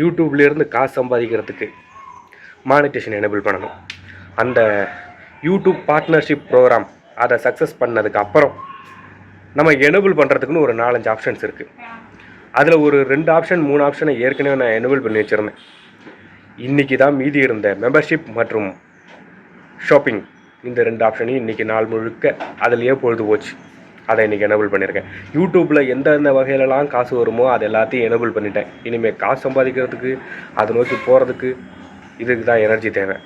யூடியூப்லேருந்து காசு சம்பாதிக்கிறதுக்கு monetisation enable பண்ணணும். அந்த யூடியூப் பார்ட்னர்ஷிப் ப்ரோக்ராம் அதை சக்ஸஸ் பண்ணதுக்கு அப்புறம் நம்ம எனேபிள் பண்ணுறதுக்குன்னு ஒரு நாலஞ்சு ஆப்ஷன்ஸ் இருக்குது அதில் ஒரு ரெண்டு ஆப்ஷன் மூணு ஆப்ஷனை ஏற்கனவே நான் எனேபிள் பண்ணி வச்சுருந்தேன். இன்றைக்கி தான் மீதி இருந்த மெம்பர்ஷிப் மற்றும் ஷாப்பிங் இந்த ரெண்டு ஆப்ஷனையும் இன்றைக்கி நாள் முழுக்க அதுலேயே பொழுது போச்சு. அதை இன்றைக்கி எனபிள் பண்ணியிருக்கேன். யூடியூப்பில் எந்தெந்த வகையிலலாம் காசு வருமோ அது எல்லாத்தையும் எனபிள் பண்ணிட்டேன். இனிமேல் காசு சம்பாதிக்கிறதுக்கு அதை நோக்கி போகிறதுக்கு இதுக்கு தான் எனர்ஜி தேவை.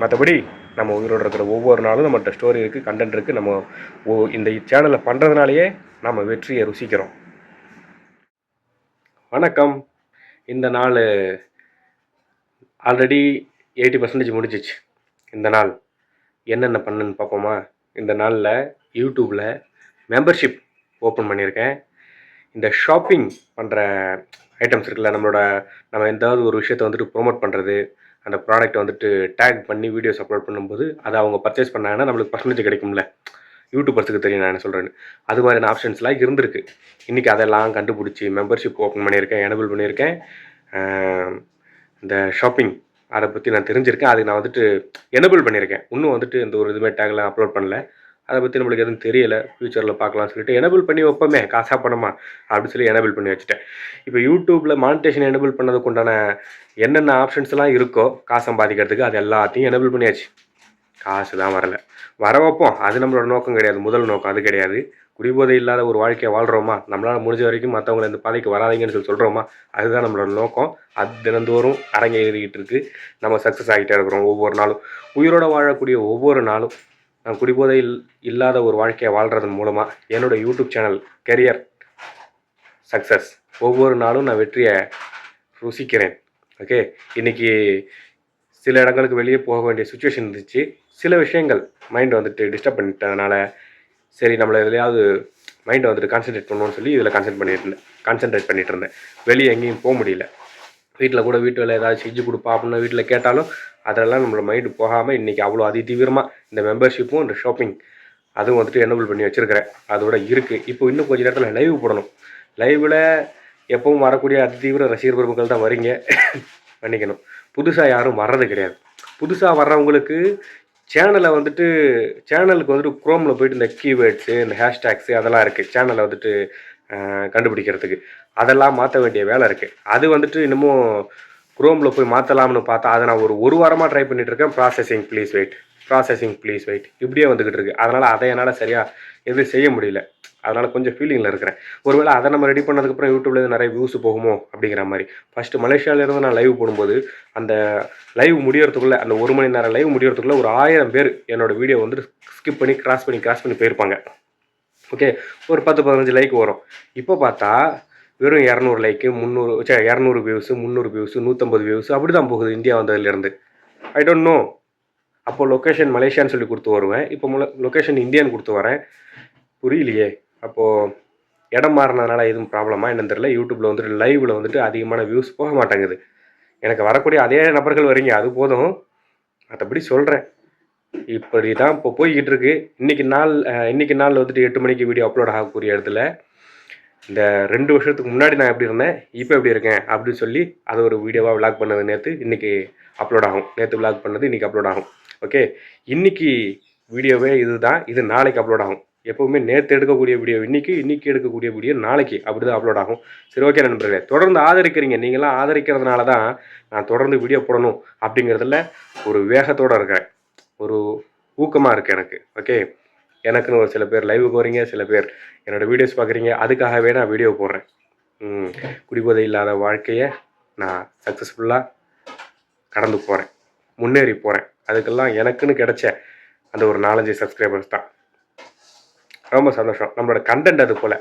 மற்றபடி நம்ம உயிரோடு இருக்கிற ஒவ்வொரு நாளும் நம்மகிட்ட ஸ்டோரி இருக்குது கண்டென்ட் இருக்குது நம்ம ஓ இந்த சேனலை பண்ணுறதுனாலேயே நம்ம வெற்றியை ருசிக்கிறோம். வணக்கம். இந்த நாள் ஆல்ரெடி எயிட்டி பர்சன்டேஜ் முடிஞ்சிச்சு. இந்த நாள் என்னென்ன பண்ணுன்னு பார்ப்போமா? இந்த நாளில் யூடியூப்பில் மெம்பர்ஷிப் ஓப்பன் பண்ணியிருக்கேன். இந்த ஷாப்பிங் பண்ணுற ஐட்டம்ஸ் இருக்குல்ல நம்மளோட நம்ம எந்தாவது ஒரு விஷயத்தை வந்துட்டு ப்ரோமோட் பண்ணுறது அந்த ப்ராடக்ட்டை வந்துட்டு டேக் பண்ணி வீடியோஸ் அப்லோட் பண்ணும்போது அதை அவங்க பர்ச்சேஸ் பண்ணாங்கன்னா நம்மளுக்கு பர்சன்டேஜ் கிடைக்கும்ல. யூடியூபர்ஸுக்கு தெரியும் நான் என்ன சொல்கிறேன்னு அது மாதிரியான ஆப்ஷன்ஸ்லாம் இருந்திருக்கு. இன்றைக்கி அதெல்லாம் கண்டுபிடிச்சி மெம்பர்ஷிப் ஓப்பன் பண்ணியிருக்கேன் எனபிள் பண்ணியிருக்கேன். இந்த ஷாப்பிங் அதை பற்றி நான் தெரிஞ்சிருக்கேன். அதுக்கு நான் வந்துட்டு எனபிள் பண்ணியிருக்கேன். இன்னும் வந்துட்டு இந்த ஒரு இதுவுமே டேக்லாம் அப்லோட் பண்ணல. அதை பற்றி நம்மளுக்கு எதுவும் தெரியல. ஃப்யூச்சரில் பார்க்கலாம்னு சொல்லிட்டு எனபிள் பண்ணி வைப்போமே. காசா பணமா? அப்படின்னு சொல்லி எனபிள் பண்ணி வச்சுட்டேன். இப்போ யூடியூப்பில் மானிட்டேஷன் எனபிள் பண்ணதுக்கு உண்டான என்னென்ன ஆப்ஷன்ஸ்லாம் இருக்கோ காசு சம்பாதிக்கிறதுக்கு அது எல்லாத்தையும் எனபிள் பண்ணியாச்சு. காசு தான் வரல. வர வைப்போம். அது நம்மளோட நோக்கம் கிடையாது. முதல் நோக்கம் அது கிடையாது. குடிபோதை இல்லாத ஒரு வாழ்க்கையை வாழ்கிறோமா நம்மளால் முடிஞ்ச வரைக்கும் மற்றவங்களை இந்த பாதைக்கு வராதீங்கன்னு சொல்லி சொல்கிறோமா அதுதான் நம்மளோட நோக்கம். அது தினந்தோறும் அரங்கேறிக்கிட்டு இருக்குது நம்ம சக்ஸஸ் ஆகிட்டே இருக்கிறோம். ஒவ்வொரு நாளும். உயிரோட வாழக்கூடிய ஒவ்வொரு நாளும். நான் குடிபோதையில் இல்லாத ஒரு வாழ்க்கையை வாழ்கிறதன் மூலமாக என்னோட யூடியூப் சேனல் கெரியர் சக்ஸஸ் ஒவ்வொரு நாளும் நான் வெற்றியை ருசிக்கிறேன். ஓகே? இன்னைக்கு சில இடங்களுக்கு வெளியே போக வேண்டிய சுச்சுவேஷன் இருந்துச்சு. சில விஷயங்கள் மைண்ட் வந்துட்டு டிஸ்டர்ப் பண்ணிட்டதுனால சரி நம்மளை எதுலையாவது மைண்டை வந்துட்டு கான்சென்ட்ரேட் பண்ணணும்னு சொல்லி இதில் கான்சென்ட் பண்ணிட்டு இருந்தேன். கான்சென்ட்ரேட் பண்ணிகிட்டு இருந்தேன். வெளியே எங்கேயும் போக முடியல. வீட்டில் கூட வீட்டு வேலை ஏதாவது செஞ்சு கொடுப்பா அப்படின்னு வீட்டில் கேட்டாலும் அதெல்லாம் நம்மளோட மைண்டு போகாமல் இன்றைக்கி அவ்வளோ அதி தீவிரமாக இந்த மெம்பர்ஷிப்பும் இந்த ஷாப்பிங் அதுவும் வந்துட்டு எனபிள் பண்ணி வச்சுருக்கிறேன். அதோட இருக்குது இப்போ இன்னும் கொஞ்சம் நேரத்தில் லைவ் போடணும். லைவில் எப்பவும் வரக்கூடிய அதி தீவிர ரசிகர் பெருமக்கள் தான் வரீங்க பண்ணிக்கணும் புதுசாக யாரும் வர்றது கிடையாது. புதுசாக வர்றவங்களுக்கு சேனலை வந்துட்டு சேனலுக்கு வந்துட்டு குரோமில் போயிட்டு இந்த கீவேர்ட்ஸு இந்த ஹேஷ்டேக்ஸு அதெல்லாம் இருக்குது சேனலை வந்துட்டு கண்டுபிடிக்கிறதுக்கு. அதெல்லாம் மாற்ற வேண்டிய வேலை இருக்குது அது வந்துட்டு இன்னமும் குரோமில் போய் மாற்றலாம்னு பார்த்தா அதை நான் ஒரு ஒரு வாரமாக ட்ரை பண்ணிட்டு இருக்கேன். Processing please wait processing please wait இப்படியே வந்துக்கிட்டு இருக்குது அதனால் அதை என்னால் சரியாக எதுவும் செய்ய முடியல. அதனால் கொஞ்சம் ஃபீலிங்கில் இருக்கிறேன். ஒருவேளை அதை நம்ம ரெடி பண்ணதுக்கப்புறம் யூடியூப்லேருந்து நிறைய வியூஸ் போகுமோ அப்படிங்கிற மாதிரி. ஃபஸ்ட்டு மலேசியாவிலேருந்து நான் லைவ் போடும்போது அந்த லைவ் முடியறதுக்குள்ளே அந்த ஒரு மணி நேரம் லைவ் முடியறதுக்குள்ளே ஒரு ஆயிரம் பேர் என்னோடய வீடியோ வந்து ஸ்கிப் பண்ணி கிராஸ் பண்ணி கிராஸ் பண்ணி போயிருப்பாங்க. ஓகே ஒரு பத்து பதினஞ்சு லைக் வரும். இப்போ பார்த்தா வெறும் இரநூறு லைக்கு முந்நூறு சே இரநூறு வியூஸு முந்நூறு வியூஸு நூற்றம்பது வியூஸ் அப்படி தான் போகுது இந்தியா வந்ததுலேருந்து. ஐ டோன்ட் நோ அப்போ லொக்கேஷன் மலேசியான்னு சொல்லி கொடுத்து வருவேன். இப்போ லொக்கேஷன் இந்தியான்னு கொடுத்து வரேன். புரியலையே. அப்போது இடம் மாறினதுனால எதுவும் ப்ராப்ளமா என்னன்னு தெரியல. யூடியூப்பில் வந்துட்டு லைவில் வந்துட்டு அதிகமான வியூஸ் போக மாட்டேங்குது. எனக்கு வரக்கூடிய அதே நபர்கள் வரீங்க அது போதும். மற்றபடி சொல்கிறேன் இப்படி தான் இப்போ போய்கிட்டு இருக்கு இன்னைக்கு நாள் இன்னைக்கு நாள் வந்துட்டு எட்டு மணிக்கு வீடியோ அப்லோட் ஆகக்கூடிய இடத்துல இந்த ரெண்டு வருஷத்துக்கு முன்னாடி நான் எப்படி இருந்தேன் இப்போ எப்படி இருக்கேன் அப்படின்னு சொல்லி அதை ஒரு வீடியோவாக விளாக் பண்ணது நேற்று இன்றைக்கி அப்லோட் ஆகும். நேற்று விளாக் பண்ணது இன்றைக்கி அப்லோட் ஆகும். ஓகே இன்னைக்கு வீடியோவே இதுதான். இது நாளைக்கு அப்லோட் ஆகும். எப்போவுமே நேற்று எடுக்கக்கூடிய வீடியோ இன்றைக்கி இன்னைக்கு எடுக்கக்கூடிய வீடியோ நாளைக்கு அப்படி தான் அப்லோட் ஆகும். சரி ஓகே நண்பர்களே. தொடர்ந்து ஆதரிக்கிறீங்க. நீங்களாம் ஆதரிக்கிறதுனால தான் நான் தொடர்ந்து வீடியோ போடணும் அப்படிங்கிறதுல ஒரு வேகத்தோடு இருக்கிறேன். ஒரு ஊக்கமாக இருக்குது எனக்கு. ஓகே எனக்குன்னு ஒரு சில பேர் லைவுக்கு வரீங்க சில பேர் என்னோடய வீடியோஸ் பார்க்குறீங்க அதுக்காகவே நான் வீடியோ போடுறேன். ம், குடிபோதை இல்லாத வாழ்க்கையை நான் சக்ஸஸ்ஃபுல்லாக கடந்து போகிறேன் முன்னேறி போகிறேன் அதுக்கெல்லாம் எனக்குன்னு கிடைச்ச அந்த ஒரு நாலஞ்சு சப்ஸ்கிரைபர்ஸ் தான். ரொம்ப சந்தோஷம். நம்மளோட கண்டென்ட் அது போல்.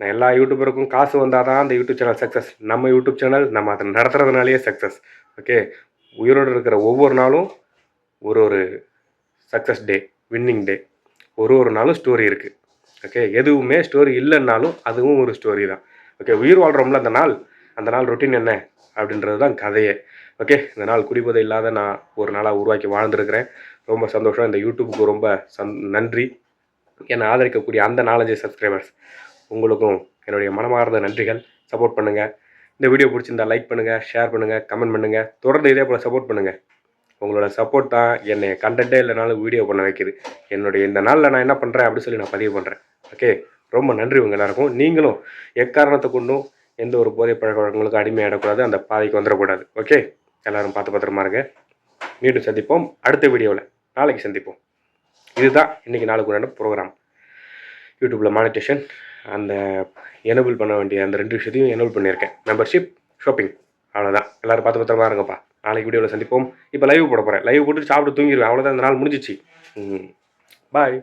நான் எல்லா யூடியூபருக்கும் காசு வந்தால் தான் அந்த யூடியூப் சேனல் சக்ஸஸ் நம்ம யூடியூப் சேனல் நம்ம அதை நடத்துறதுனாலேயே சக்ஸஸ் ஓகே உயிரோடு இருக்கிற ஒவ்வொரு நாளும் ஒரு ஒரு சக்ஸஸ் டே வின்னிங் டே ஒரு ஒரு நாளும் ஸ்டோரி இருக்குது ஓகே எதுவுமே ஸ்டோரி இல்லைன்னாலும் அதுவும் ஒரு ஸ்டோரி தான். ஓகே உயிர் வாழ்கிறோம்ல அந்த நாள்? அந்த நாள் ரொட்டீன் என்ன? அப்படின்றது தான் கதையே. ஓகே இந்த நாள் குடிபோதை இல்லாத நான் ஒரு நாளாக உருவாக்கி வாழ்ந்துருக்கிறேன். ரொம்ப சந்தோஷம். இந்த யூடியூப்புக்கு ரொம்ப சந் நன்றி. என்னை ஆதரிக்கக்கூடிய அந்த நாலஞ்சு சப்ஸ்கிரைபர்ஸ் உங்களுக்கும் என்னுடைய மனமார்ந்த நன்றிகள். சப்போர்ட் பண்ணுங்கள் இந்த வீடியோ பிடிச்சிருந்தா லைக் பண்ணுங்கள் ஷேர் பண்ணுங்கள் கமெண்ட் பண்ணுங்கள் தொடர்ந்து இதே போல் சப்போர்ட் பண்ணுங்கள் உங்களோட சப்போர்ட் தான் என்னை கண்டென்ட்டே இல்லைனாலும் வீடியோ பண்ண வைக்குது. என்னுடைய இந்த நாளில் நான் என்ன பண்ணுறேன் அப்படின்னு சொல்லி நான் பதிவு பண்ணுறேன் ஓகே ரொம்ப நன்றி உங்கள் எல்லாருக்கும். நீங்களும் எக்காரணத்தை கொண்டும் எந்த ஒரு போதை பழக்க வழக்கங்களுக்கு அடிமையாடக்கூடாது அந்த பாதைக்கு வந்துடக்கூடாது. ஓகே எல்லோரும் பார்த்து பத்திரமா இருங்க. மீண்டும் சந்திப்போம். அடுத்த வீடியோவில் நாளைக்கு சந்திப்போம். இதுதான் இன்றைக்கி நாளுக்கு உண்டான ப்ரோக்ராம் யூடியூப்பில் மானிட்டேஷன் அந்த எனபிள் பண்ண வேண்டிய அந்த ரெண்டு விஷயத்தையும் எனபிள் பண்ணியிருக்கேன். மெம்பர்ஷிப் ஷாப்பிங் அவ்வளோதான் எல்லோரும் பார்த்து பத்திரமா இருங்கப்பா. நாளைக்கு வீடியோவில் சந்திப்போம். இப்போ லைவ் போட போகிறேன் லைவ் போட்டு சாப்பிட்டு தூங்கிடுவேன் அவ்வளோதான் இந்த நாள் முடிஞ்சிச்சு. பாய்